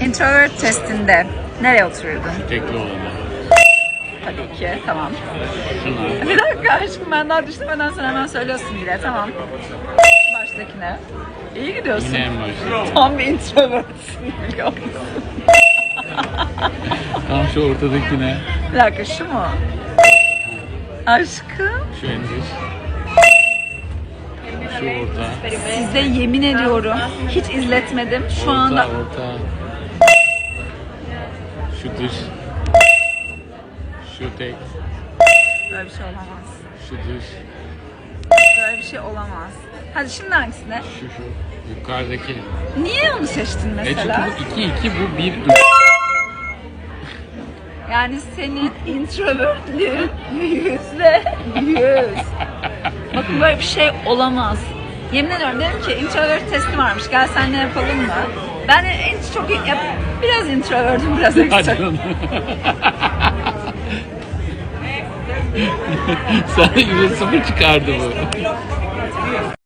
Introvert testinde nereye otururdun? Tekli olanı. Tabii ki. Tamam. Şuna. Bir dakika aşkım ben daha düşünmeden sen hemen söylüyorsun bile. Tamam. Baştakine. İyi gidiyorsun. Yine en başta. Tam bir introvertsin biliyor musun? Tam şu ortadakine. Bir dakika şu mu? Aşkım. Şu en dış. Şu orta. Size yemin ediyorum hiç izletmedim. Şu orta, anda Orta. Şu dış. Şu tek. böyle bir şey olamaz. Şu dış. Böyle bir şey olamaz. Hadi şimdi hangisine? Şu şu. Yukarıdaki. Niye onu seçtin E çünkü mesela? bu 2 2 bu 1 3. Yani senin introvertliğin yüzde yüz. Bakın böyle bir şey olamaz. Yemin ediyorum dedim ki introvert testi varmış. Gel seninle yapalım mı? Ben en çok biraz introvertim biraz onu. Sana yüzde sıfır çıkardı bu.